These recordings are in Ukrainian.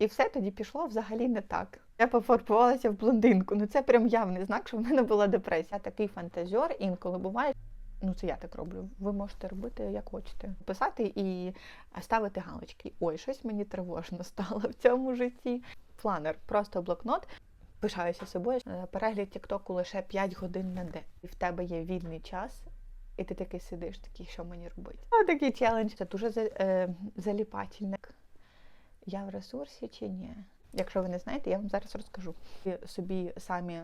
І все тоді пішло взагалі не так. Я пофарбувалася в блондинку. Ну це прям явний знак, що в мене була депресія. Я такий фантазер, інколи буває. Ну, це я так роблю. Ви можете робити як хочете. Писати і ставити галочки. Ой, щось мені тривожно стало в цьому житті. Планер, просто блокнот. Пишаюся собою. Е, Перегляд Тіктоку лише 5 годин на день. І в тебе є вільний час, і ти такий сидиш, такий, що мені робити? О, такий челендж. Це дуже е, заліпательник. Я в ресурсі чи ні? Якщо ви не знаєте, я вам зараз розкажу. Ви собі самі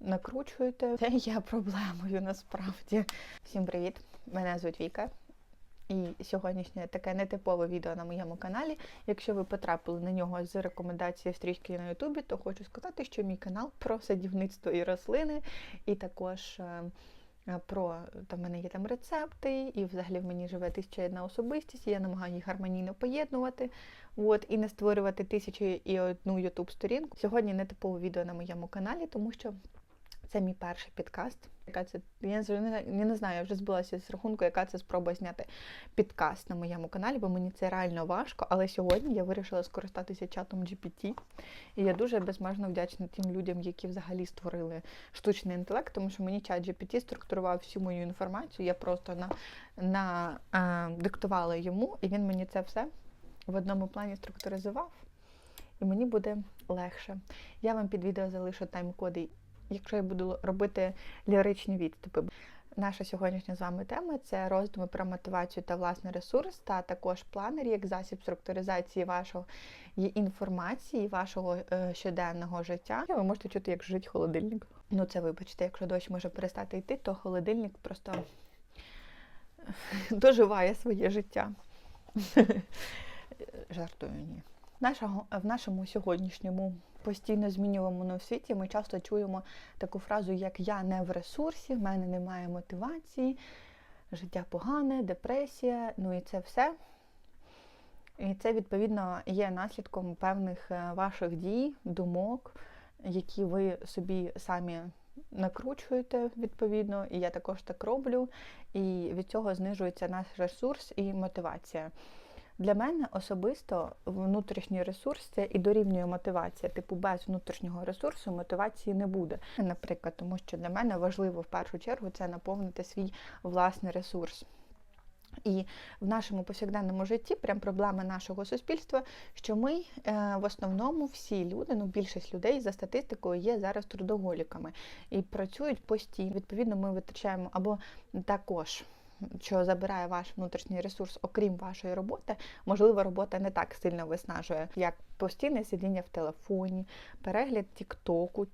накручуєте. Це є проблемою насправді. Всім привіт! Мене звуть Віка. І сьогоднішнє таке нетипове відео на моєму каналі. Якщо ви потрапили на нього з рекомендації стрічки на Ютубі, то хочу сказати, що мій канал про садівництво і рослини, і також е, про там в мене є там рецепти, і взагалі в мені живе тисяча одна особистість. і Я намагаю їх гармонійно поєднувати. От, і не створювати тисячу і одну Ютуб сторінку. Сьогодні не типове відео на моєму каналі, тому що це мій перший підкаст. Яка це я не, я не знаю, я вже збилася з рахунку, яка це спроба зняти підкаст на моєму каналі, бо мені це реально важко. Але сьогодні я вирішила скористатися чатом GPT. І я дуже безмежно вдячна тим людям, які взагалі створили штучний інтелект, тому що мені чат GPT структурував всю мою інформацію. Я просто на, на е, диктувала йому, і він мені це все в одному плані структуризував. І мені буде легше. Я вам під відео залишу тайм-коди, якщо я буду робити ліричні відступи. Наша сьогоднішня з вами тема це роздуми про мотивацію та власний ресурс, та також планер як засіб структуризації вашої інформації, вашого е, щоденного життя. Ви можете чути, як жить холодильник. Ну це вибачте, якщо дощ може перестати йти, то холодильник просто доживає своє життя. Жартую, ні. В нашому сьогоднішньому постійно змінюваному світі ми часто чуємо таку фразу, як я не в ресурсі, в мене немає мотивації, життя погане, депресія, ну і це все. І це, відповідно, є наслідком певних е, ваших дій, думок, які ви собі самі накручуєте відповідно, і я також так роблю. І від цього знижується наш ресурс і мотивація. Для мене особисто внутрішній ресурс це і дорівнює мотивація. Типу, без внутрішнього ресурсу мотивації не буде. Наприклад, тому що для мене важливо в першу чергу це наповнити свій власний ресурс. І в нашому повсякденному житті прям проблема нашого суспільства, що ми е, в основному всі люди, ну більшість людей за статистикою є зараз трудоголіками і працюють постійно. Відповідно, ми витрачаємо або також. Що забирає ваш внутрішній ресурс, окрім вашої роботи, можливо, робота не так сильно виснажує, як постійне сидіння в телефоні, перегляд Тіктоку,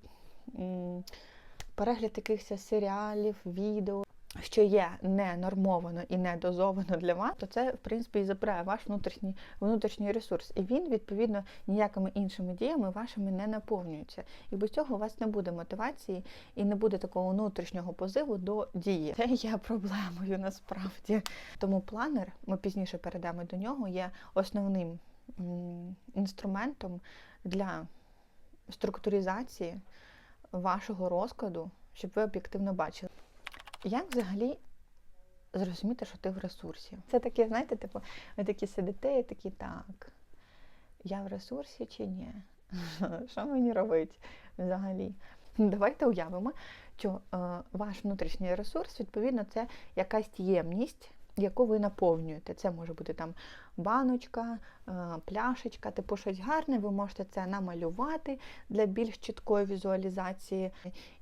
перегляд якихось серіалів, відео, що є не нормовано і не дозовано для вас, то це в принципі і забирає ваш внутрішній внутрішній ресурс. І він, відповідно, ніякими іншими діями вашими не наповнюється. І без цього у вас не буде мотивації і не буде такого внутрішнього позиву до дії. Це є проблемою насправді. Тому планер, ми пізніше перейдемо до нього, є основним інструментом для структуризації вашого розкладу, щоб ви об'єктивно бачили. Як взагалі зрозуміти, що ти в ресурсі? Це таке, знаєте, типу, ви такі сидите і такі, так, я в ресурсі чи ні? Що мені робити взагалі? Давайте уявимо, що е, ваш внутрішній ресурс, відповідно, це якась ємність, яку ви наповнюєте. Це може бути там баночка, е, пляшечка, типу щось гарне, ви можете це намалювати для більш чіткої візуалізації.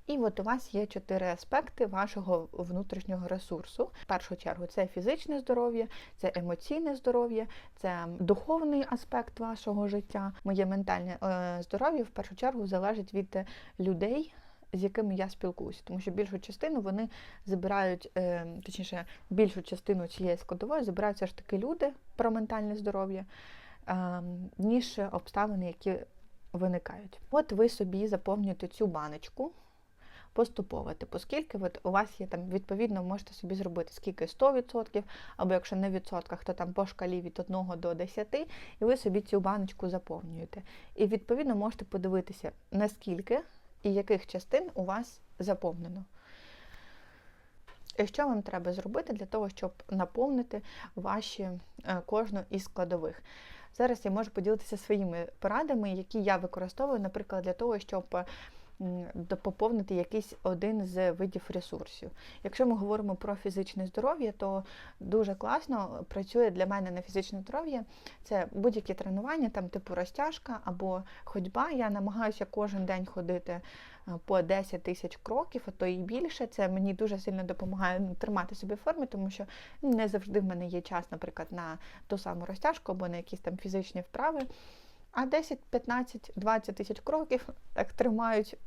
І от у вас є чотири аспекти вашого внутрішнього ресурсу. В першу чергу це фізичне здоров'я, це емоційне здоров'я, це духовний аспект вашого життя. Моє ментальне е, здоров'я в першу чергу залежить від людей. З якими я спілкуюся, тому що більшу частину вони забирають, е, точніше, більшу частину цієї складової забирають все ж таки люди про ментальне здоров'я, е, ніж обставини, які виникають. От ви собі заповнюєте цю баночку поступово. Типу, скільки от у вас є там, відповідно, можете собі зробити скільки 100%, або якщо не в відсотках, то там по шкалі від 1 до 10, і ви собі цю баночку заповнюєте. І відповідно можете подивитися, наскільки і яких частин у вас заповнено. І що вам треба зробити для того, щоб наповнити ваші е, кожну із складових? Зараз я можу поділитися своїми порадами, які я використовую, наприклад, для того, щоб до- поповнити якийсь один з видів ресурсів. Якщо ми говоримо про фізичне здоров'я, то дуже класно працює для мене на фізичне здоров'я. Це будь-які тренування, там типу розтяжка або ходьба. Я намагаюся кожен день ходити е, по 10 тисяч кроків, а то і більше. Це мені дуже сильно допомагає ну, тримати себе в формі, тому що ну, не завжди в мене є час, наприклад, на ту саму розтяжку або на якісь там фізичні вправи. А 10, 15, 20 тисяч кроків так тримають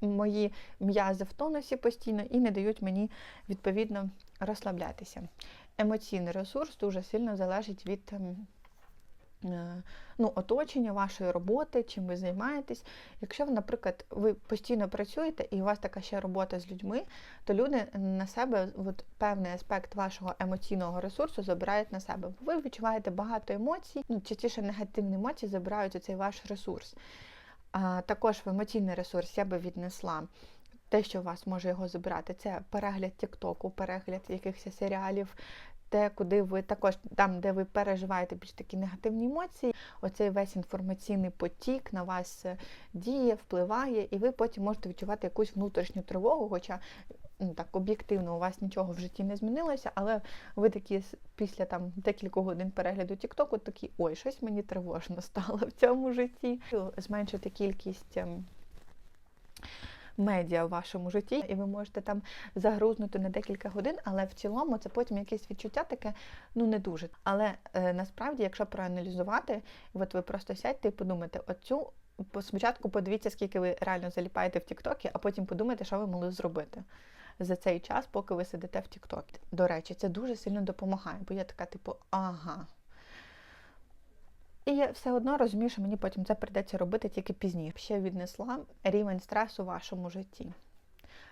мої м'язи в тонусі постійно і не дають мені відповідно розслаблятися. Емоційний ресурс дуже сильно залежить від ем, ну, оточення вашої роботи, чим ви займаєтесь. Якщо, наприклад, ви постійно працюєте і у вас така ще робота з людьми, то люди на себе от, певний аспект вашого емоційного ресурсу забирають на себе. Ви відчуваєте багато емоцій, ну, частіше негативні емоції забирають у цей ваш ресурс. А, також в емоційний ресурс я би віднесла. Те, що у вас може його забирати, це перегляд Тіктоку, перегляд якихось серіалів, те, куди ви також там, де ви переживаєте більш такі негативні емоції, оцей весь інформаційний потік на вас е, діє, впливає, і ви потім можете відчувати якусь внутрішню тривогу, хоча ну, так об'єктивно у вас нічого в житті не змінилося, але ви такі після там декількох годин перегляду Тіктоку такі, ой, щось мені тривожно стало в цьому житті. Зменшити кількість. Медіа в вашому житті, і ви можете там загрузнути на декілька годин, але в цілому це потім якесь відчуття таке, ну не дуже. Але е, насправді, якщо проаналізувати, от ви просто сядьте і подумайте, оцю по- спочатку подивіться, скільки ви реально заліпаєте в Тіктокі, а потім подумайте, що ви могли зробити за цей час, поки ви сидите в Тіктокі. До речі, це дуже сильно допомагає, бо я така, типу, ага. І я все одно розумію, що мені потім це прийдеться робити тільки пізніше. Ще віднесла рівень стресу в вашому житті.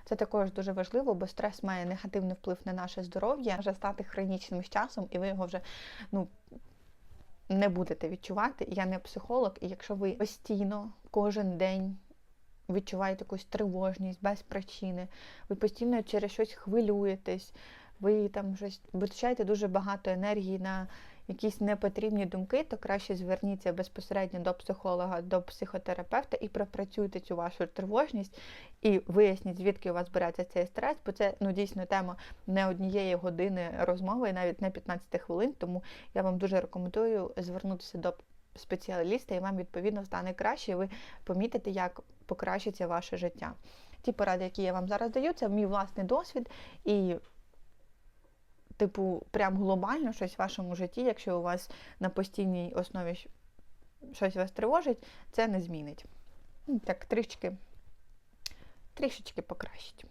Це також дуже важливо, бо стрес має негативний вплив на наше здоров'я, може стати хронічним з часом, і ви його вже ну, не будете відчувати. Я не психолог, і якщо ви постійно кожен день відчуваєте якусь тривожність без причини, ви постійно через щось хвилюєтесь, ви там щось витрачаєте дуже багато енергії на якісь непотрібні думки, то краще зверніться безпосередньо до психолога, до психотерапевта і пропрацюйте цю вашу тривожність і виясніть, звідки у вас береться цей стрес, бо це ну дійсно тема не однієї години розмови, і навіть не 15 хвилин. Тому я вам дуже рекомендую звернутися до спеціаліста, і вам відповідно стане краще, і ви помітите, як покращиться ваше життя. Ті поради, які я вам зараз даю, це мій власний досвід і. Типу, прям глобально щось в вашому житті, якщо у вас на постійній основі щось вас тривожить, це не змінить. Ну, Так, трішечки, трішечки покращить.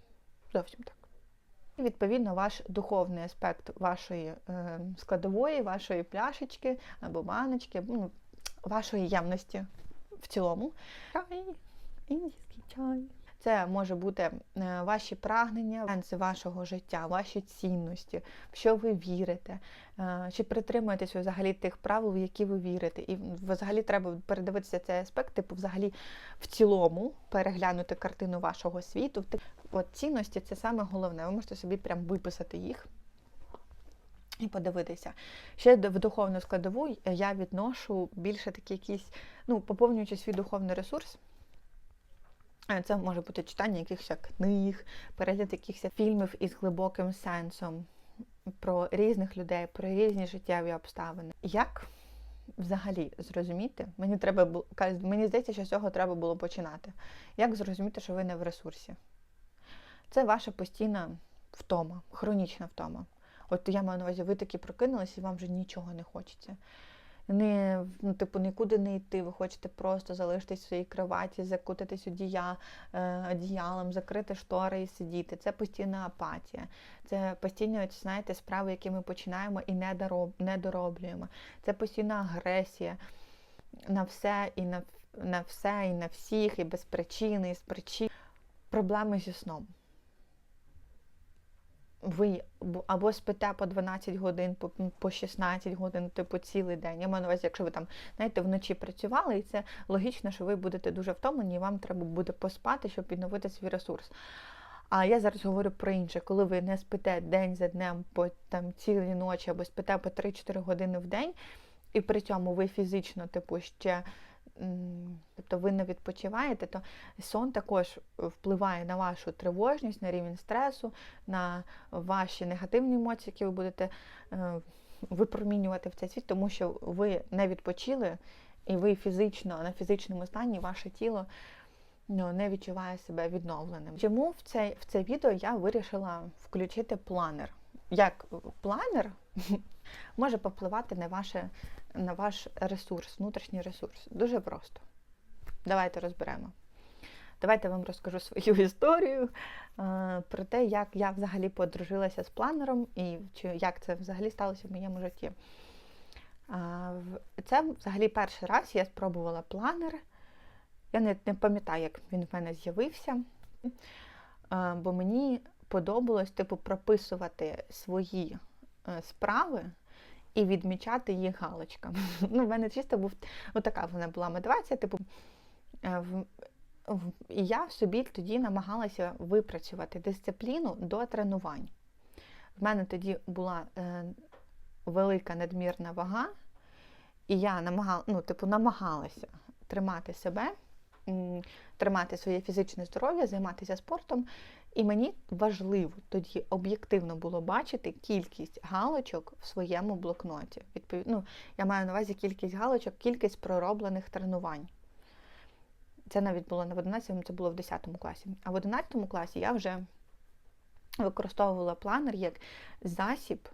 Зовсім так. І відповідно ваш духовний аспект вашої е, складової, вашої пляшечки або баночки, ну, вашої явності в цілому. Чай, індійський чай. Це може бути е, ваші прагнення, вашого життя, ваші цінності, в що ви вірите, е, чи притримуєтесь взагалі тих правил, в які ви вірите. І взагалі треба передивитися цей аспект, типу, взагалі в цілому переглянути картину вашого світу. От цінності це саме головне. Ви можете собі прям виписати їх. І подивитися. Ще в духовну складову я відношу більше такі якісь, ну, поповнюючи свій духовний ресурс. Це може бути читання якихось книг, перегляд якихось фільмів із глибоким сенсом про різних людей, про різні життєві обставини. Як взагалі зрозуміти? Мені треба було мені здається, що з цього треба було починати. Як зрозуміти, що ви не в ресурсі? Це ваша постійна втома, хронічна втома. От я маю на увазі, ви таки прокинулись і вам вже нічого не хочеться. Не, ну, типу, нікуди не йти, ви хочете просто залишитись в своїй кроваті, закутатись одія, е, одіялом, закрити штори і сидіти. Це постійна апатія. Це постійно, знаєте, справи, які ми починаємо і не дороблюємо. Це постійна агресія на все і на, на все, і на всіх, і без причини, і з причин. Проблеми зі сном ви або спите по 12 годин, по, по 16 годин, типу цілий день. Я маю на увазі, якщо ви там, знаєте, вночі працювали, і це логічно, що ви будете дуже втомлені, і вам треба буде поспати, щоб відновити свій ресурс. А я зараз говорю про інше, коли ви не спите день за днем по там цілі ночі, або спите по 3-4 години в день, і при цьому ви фізично, типу, ще. Тобто ви не відпочиваєте, то сон також впливає на вашу тривожність, на рівень стресу, на ваші негативні емоції, які ви будете е, випромінювати в цей світ, тому що ви не відпочили, і ви фізично на фізичному стані ваше тіло ну, не відчуває себе відновленим. Чому в це, в це відео я вирішила включити планер? Як планер може попливати на, ваше, на ваш ресурс, внутрішній ресурс? Дуже просто. Давайте розберемо. Давайте я вам розкажу свою історію е, про те, як я взагалі подружилася з планером і чи, як це взагалі сталося в моєму житті. А, Це взагалі перший раз я спробувала планер. Я не, не пам'ятаю, як він в мене з'явився, е, бо мені подобалось типу, прописувати свої е, справи і відмічати їх галочками. Ну, в мене чисто був ну, така вона була мотивація, типу. е, в- І я собі тоді намагалася випрацювати дисципліну до тренувань. В мене тоді була е, велика надмірна вага, і я намагала, ну, типу, намагалася тримати себе, тримати своє фізичне здоров'я, займатися спортом. І мені важливо тоді об'єктивно було бачити кількість галочок в своєму блокноті. Ну, я маю на увазі кількість галочок, кількість пророблених тренувань. Це навіть було не в 11, це було в 10 класі. А в 11 класі я вже використовувала планер як засіб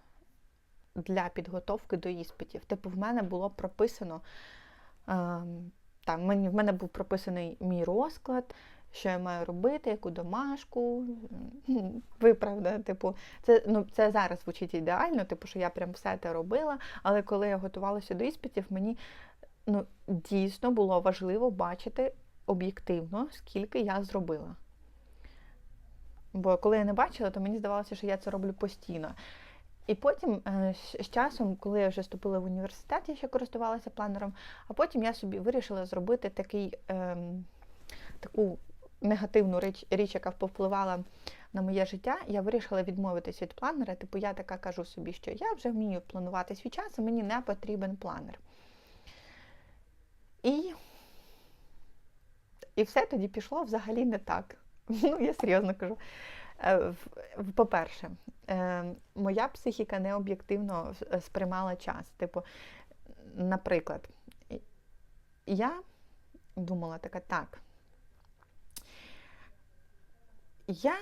для підготовки до іспитів. Типу, в мене було прописано, ем, там, мені, в мене був прописаний мій розклад, що я маю робити, яку домашку. Ви типу, це, ну, це зараз звучить ідеально, типу, що я прям все те робила, але коли я готувалася до іспитів, мені ну, дійсно було важливо бачити об'єктивно, скільки я зробила. Бо коли я не бачила, то мені здавалося, що я це роблю постійно. І потім е, з часом, коли я вже вступила в університет, я ще користувалася планером, а потім я собі вирішила зробити такий, ем, таку негативну річ, річ, яка повпливала на моє життя. Я вирішила відмовитись від планера. Типу, я така кажу собі, що я вже вмію планувати свій час, і мені не потрібен планер. І, і все тоді пішло взагалі не так. Ну, я серйозно кажу. Е, По-перше, е, моя психіка не об'єктивно сприймала час. Типу, наприклад, я думала така, так. Я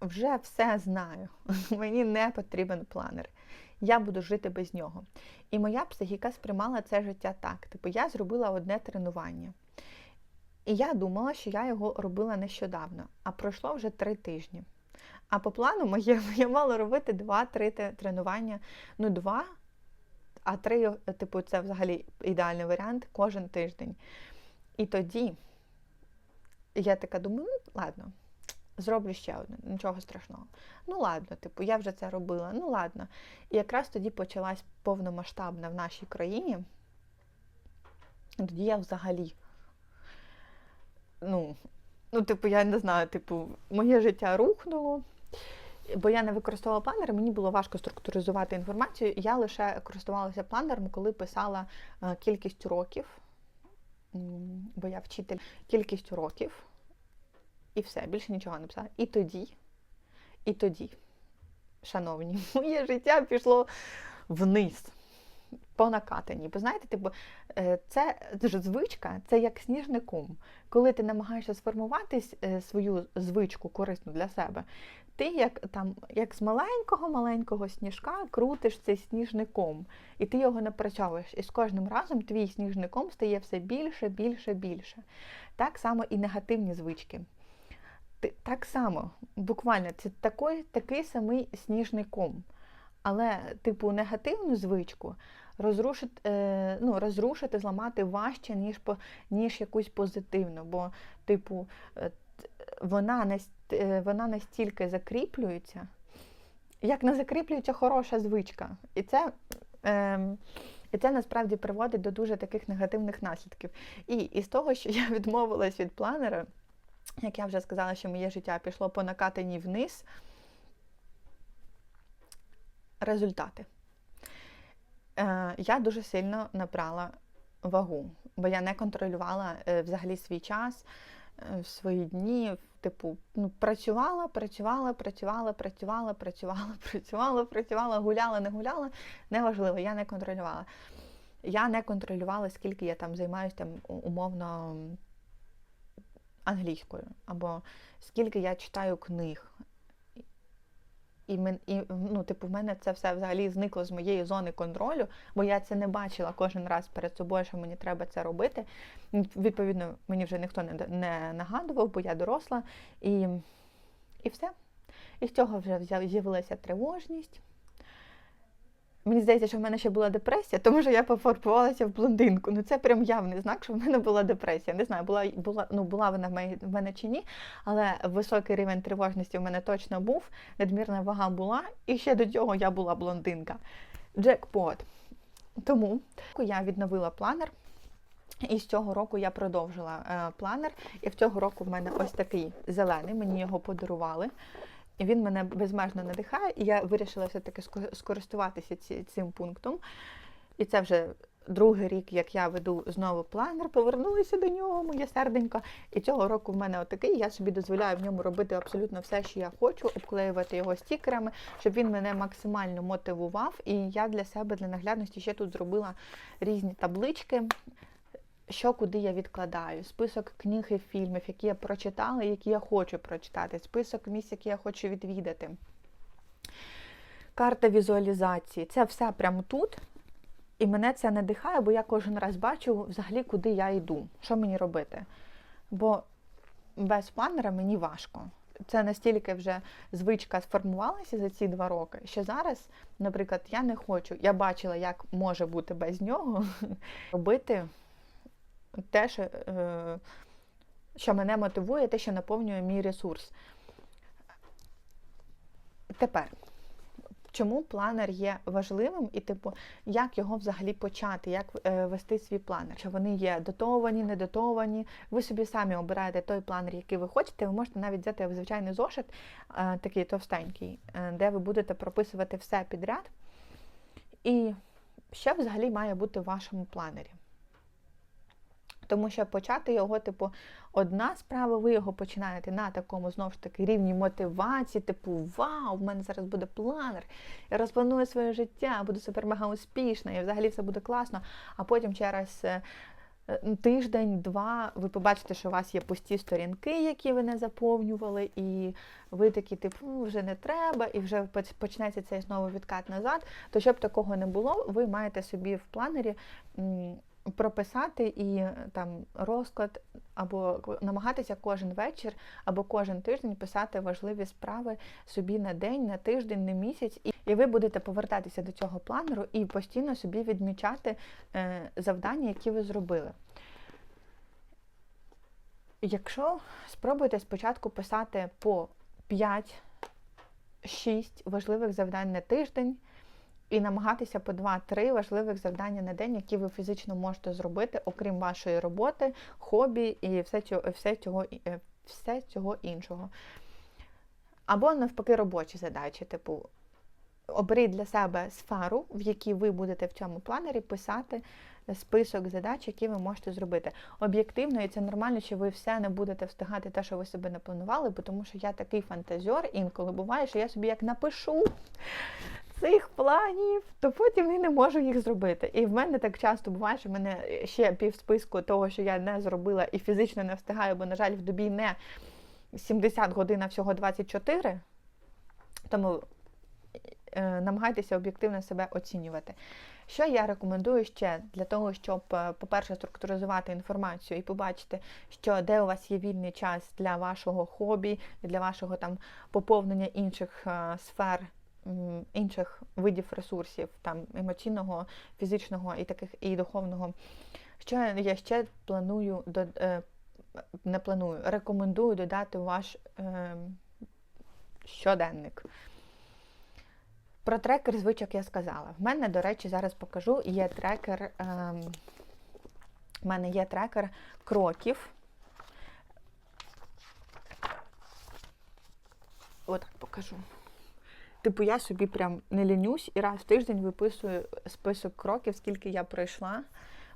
вже все знаю. Мені не потрібен планер. Я буду жити без нього. І моя психіка сприймала це життя так. Типу, я зробила одне тренування. І я думала, що я його робила нещодавно, а пройшло вже три тижні. А по плану моє, я мала робити два-три те- тренування. Ну, два, а три, типу, це взагалі ідеальний варіант кожен тиждень. І тоді я така думаю, ну ладно, зроблю ще одне, нічого страшного. Ну ладно, типу, я вже це робила, ну ладно. І якраз тоді почалась повномасштабна в нашій країні. Тоді я взагалі ну, ну, типу, я не знаю, типу, моє життя рухнуло, бо я не використовувала планери, мені було важко структуризувати інформацію. Я лише користувалася планером, коли писала е, кількість уроків, бо я вчитель, кількість уроків, і все, більше нічого не писала. І тоді, і тоді, шановні, моє життя пішло вниз. По накатанні. Бо знаєте, типу, е, це звичка, це як сніжником. Коли ти намагаєшся сформувати е, свою звичку корисну для себе, ти як там, як з маленького-маленького сніжка крутиш цей сніжником, і ти його напрацьовуєш. І з кожним разом твій сніжником стає все більше, більше, більше. Так само і негативні звички. Так само, буквально, це такий, такий самий сніжний ком. Але, типу, негативну звичку розрушити, е, ну, розрушити, зламати важче, ніж, по, ніж якусь позитивну. Бо, типу, е, вона, е, вона настільки закріплюється, як не закріплюється хороша звичка. І це, е, і це насправді приводить до дуже таких негативних наслідків. І із того, що я відмовилась від планера, як я вже сказала, що моє життя пішло по накатанні вниз. Результати. Е, я дуже сильно набрала вагу, бо я не контролювала е, взагалі свій час, е, свої дні. Типу, ну, працювала, працювала, працювала, працювала, працювала, працювала, працювала, гуляла, не гуляла. Неважливо, я не контролювала. Я не контролювала, скільки я там займаюся там, умовно англійською, або скільки я читаю книг. І, мен, і ну, типу, в мене це все взагалі зникло з моєї зони контролю, бо я це не бачила кожен раз перед собою, що мені треба це робити. Відповідно, мені вже ніхто не, не нагадував, бо я доросла, і, і все. І з цього вже з'явилася тривожність. Мені здається, що в мене ще була депресія, тому що я пофарбувалася в блондинку. Ну це прям явний знак, що в мене була депресія. Не знаю, була, була, ну, була вона в мене- в мене чи ні, але високий рівень тривожності в мене точно був, надмірна вага була, і ще до цього я була блондинка. Джекпот. Тому я відновила планер. І з цього року я продовжила е, планер. І в цього року в мене ось такий зелений, мені його подарували. Він мене безмежно надихає, і я вирішила все-таки скористуватися цим пунктом. І це вже другий рік, як я веду знову планер, повернулася до нього, моє серденько. І цього року в мене отакий. Я собі дозволяю в ньому робити абсолютно все, що я хочу, обклеювати його стікерами, щоб він мене максимально мотивував. І я для себе, для наглядності, ще тут зробила різні таблички. Що куди я відкладаю, список книг і фільмів, які я прочитала, які я хочу прочитати, список місць, які я хочу відвідати. Карта візуалізації. Це все прямо тут. І мене це надихає, бо я кожен раз бачу взагалі, куди я йду, що мені робити. Бо без планера мені важко. Це настільки вже звичка сформувалася за ці два роки, що зараз, наприклад, я не хочу. Я бачила, як може бути без нього робити те, що, е, що мене мотивує, те, що наповнює мій ресурс. Тепер, чому планер є важливим і, типу, як його взагалі почати, як е, вести свій планер? Чи вони є дотовані, недотовані? Ви собі самі обираєте той планер, який ви хочете. Ви можете навіть взяти звичайний зошит, е, такий товстенький, де ви будете прописувати все підряд. І що взагалі має бути в вашому планері? Тому що почати його, типу, одна справа, ви його починаєте на такому знову ж таки рівні мотивації, типу, вау, в мене зараз буде планер, я розпланую своє життя, буду супер мега успішна, і взагалі все буде класно. А потім через е, е, тиждень, два, ви побачите, що у вас є пусті сторінки, які ви не заповнювали, і ви такі, типу, «Ну, вже не треба, і вже поч- почнеться цей знову відкат назад. То щоб такого не було, ви маєте собі в планері. Прописати і е, там розклад, або намагатися кожен вечір або кожен тиждень писати важливі справи собі на день, на тиждень, на місяць, і, ви будете повертатися до цього планеру і постійно собі відмічати е, завдання, які ви зробили. Якщо спробуйте спочатку писати по 5-6 важливих завдань на тиждень, і намагатися по 2-3 важливих завдання на день, які ви фізично можете зробити, окрім вашої роботи, хобі і все цього, все цього, е, все цього іншого. Або навпаки робочі задачі, типу. Оберіть для себе сферу, в якій ви будете в цьому планері писати список задач, які ви можете зробити. Об'єктивно, і це нормально, що ви все не будете встигати те, що ви собі не планували, бо тому що я такий фантазер, інколи буває, що я собі як напишу цих планів, то потім і не можу їх зробити. І в мене так часто буває, що в мене ще пів списку того, що я не зробила і фізично не встигаю, бо, на жаль, в добі не 70 годин, а всього 24. Тому е, намагайтеся об'єктивно себе оцінювати. Що я рекомендую ще для того, щоб, е, по-перше, структуризувати інформацію і побачити, що де у вас є вільний час для вашого хобі, для вашого там поповнення інших е, сфер, інших видів ресурсів, там емоційного, фізичного і таких і духовного. Що я ще планую е, не планую, рекомендую додати ваш е, щоденник. Про трекер звичок я сказала. В мене, до речі, зараз покажу, є трекер. Ем, в мене є трекер кроків. Отак покажу. Типу, я собі прям не лінюсь і раз в тиждень виписую список кроків, скільки я пройшла.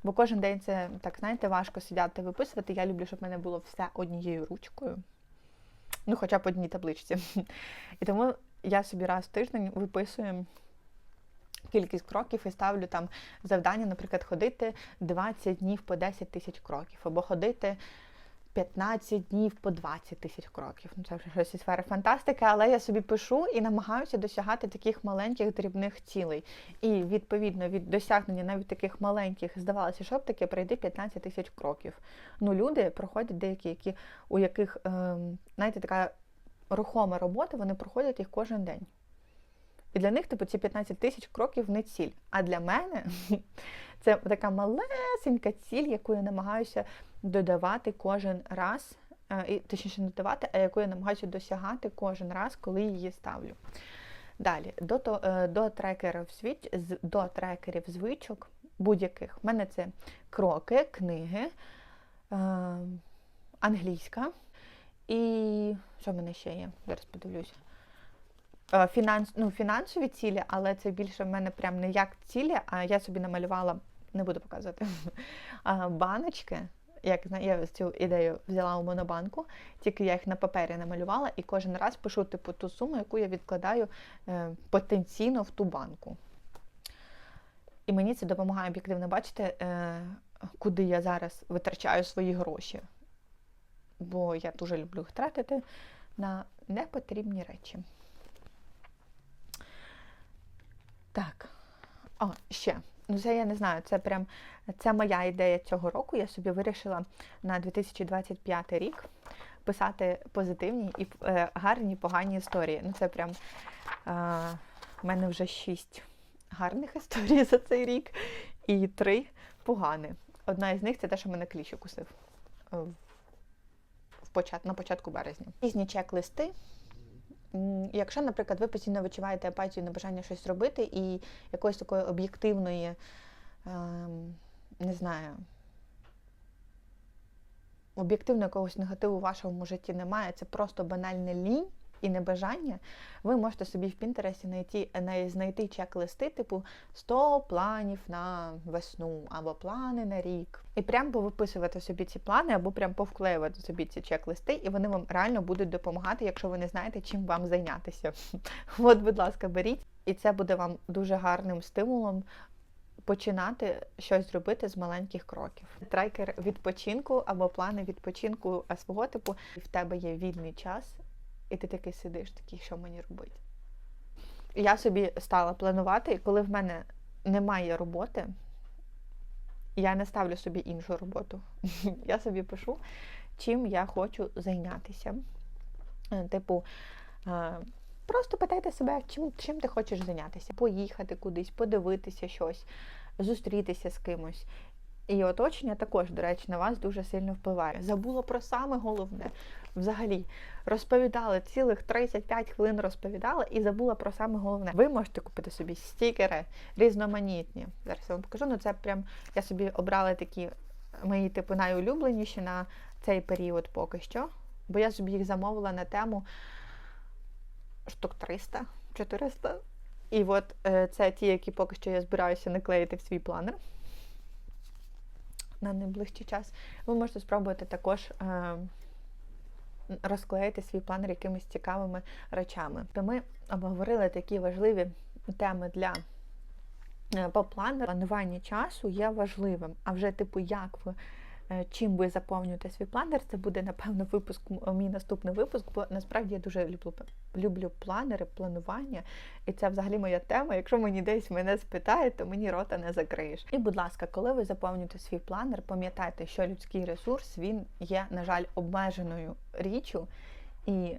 Бо кожен день це, так знаєте, важко сидіти виписувати. Я люблю, щоб в мене було все однією ручкою. Ну, хоча б одній табличці. І тому я собі раз в тиждень виписую кількість кроків і ставлю там завдання, наприклад, ходити 20 днів по 10 тисяч кроків, або ходити 15 днів по 20 тисяч кроків. Ну, Це вже щось із сфери фантастики, але я собі пишу і намагаюся досягати таких маленьких дрібних цілей. І відповідно від досягнення навіть таких маленьких, здавалося, що б таке пройди 15 тисяч кроків. Ну, люди проходять деякі, які, у яких, ем, знаєте, така рухома робота, вони проходять їх кожен день. І для них, типу, ці 15 тисяч кроків не ціль. А для мене це така малесенька ціль, яку я намагаюся додавати кожен раз, е, і точніше не додавати, а яку я намагаюся досягати кожен раз, коли її ставлю. Далі, до то- е, до трекерів свіч, з- до трекерів звичок будь-яких. У мене це кроки, книги, е, англійська. І що в мене ще є? Зараз подивлюся. Фінанс, ну, фінансові цілі, але це більше в мене прям не як цілі, а я собі намалювала, не буду показувати, баночки. Як я цю ідею взяла у монобанку, тільки я їх на папері намалювала і кожен раз пишу типу ту суму, яку я відкладаю е, потенційно в ту банку. І мені це допомагає об'єктивно бачити, е, куди я зараз витрачаю свої гроші. Бо я дуже люблю їх тратити на непотрібні речі. Так. О, ще. Ну, це я не знаю, це прям це моя ідея цього року. Я собі вирішила на 2025 рік писати позитивні і е, гарні, погані історії. Ну, це прям е, в мене вже шість гарних історій за цей рік і три погані. Одна із них це те, що мене кліщ укусив е, на початку березня. Різні чек-листи. Якщо, наприклад, ви постійно відчуваєте апатію небажання щось робити і якоїсь такої об'єктивної, ем, не знаю, об'єктивно якогось негативу в вашому житті немає, це просто банальне лінь і небажання, ви можете собі в Пінтересті знайти, знайти чек-листи, типу 100 планів на весну або плани на рік. І прям повиписувати собі ці плани, або прям повклеювати собі ці чек-листи, і вони вам реально будуть допомагати, якщо ви не знаєте, чим вам зайнятися. От, будь ласка, беріть, і це буде вам дуже гарним стимулом починати щось робити з маленьких кроків. Трекер відпочинку або плани відпочинку свого типу, в тебе є вільний час, і ти такий сидиш, такий, що мені робити. Я собі стала планувати, і коли в мене немає роботи, я не ставлю собі іншу роботу. Я собі пишу, чим я хочу зайнятися. Е, Типу, е, просто питайте себе, чим, чим ти хочеш зайнятися. Поїхати кудись, подивитися щось, зустрітися з кимось. І оточення також, до речі, на вас дуже сильно впливає. Забула про саме головне. Взагалі, розповідали цілих 35 хвилин розповідала і забула про саме головне. Ви можете купити собі стікери різноманітні. Зараз я вам покажу. Ну це прям я собі обрала такі мої типу найулюбленіші на цей період поки що. Бо я собі їх замовила на тему штук 300, 400. І от е, це ті, які поки що я збираюся наклеїти в свій планер на найближчий час. Ви можете спробувати також е, розклеїти свій планер якимись цікавими речами. То ми обговорили такі важливі теми для е, по планеру. Планування часу є важливим. А вже, типу, як ви. Е, Чим ви заповнюєте свій планер, це буде, напевно, випуск, мій наступний випуск, бо насправді я дуже люблю, люблю планери, планування, і це взагалі моя тема. Якщо мені десь мене спитають, то мені рота не закриєш. І, будь ласка, коли ви заповнюєте свій планер, пам'ятайте, що людський ресурс він є, на жаль, обмеженою річчю, і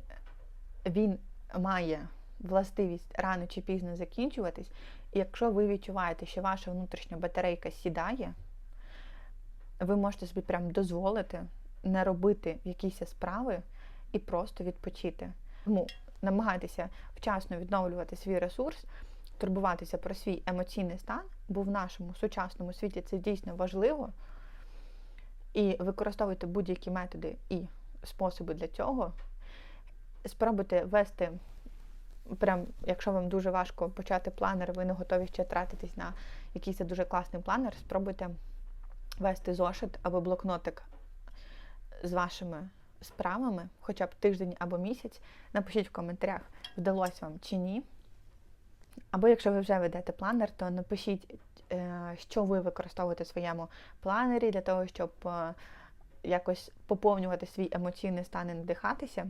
він має властивість рано чи пізно закінчуватись. І якщо ви відчуваєте, що ваша внутрішня батарейка сідає, ви можете собі прям дозволити не робити якісь справи і просто відпочити. Тому намагайтеся вчасно відновлювати свій ресурс, турбуватися про свій емоційний стан, бо в нашому сучасному світі це дійсно важливо. І використовуйте будь-які методи і способи для цього. Спробуйте вести прям, якщо вам дуже важко почати планер, ви не готові ще тратитись на якийсь дуже класний планер, спробуйте вести зошит або блокнотик з вашими справами, хоча б тиждень або місяць. Напишіть в коментарях, вдалося вам чи ні. Або якщо ви вже ведете планер, то напишіть, е, що ви використовуєте в своєму планері для того, щоб е, якось поповнювати свій емоційний стан і надихатися.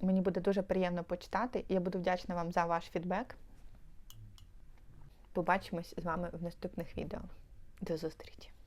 Мені буде дуже приємно почитати, і я буду вдячна вам за ваш фідбек. Побачимось з вами в наступних відео. До зустрічі!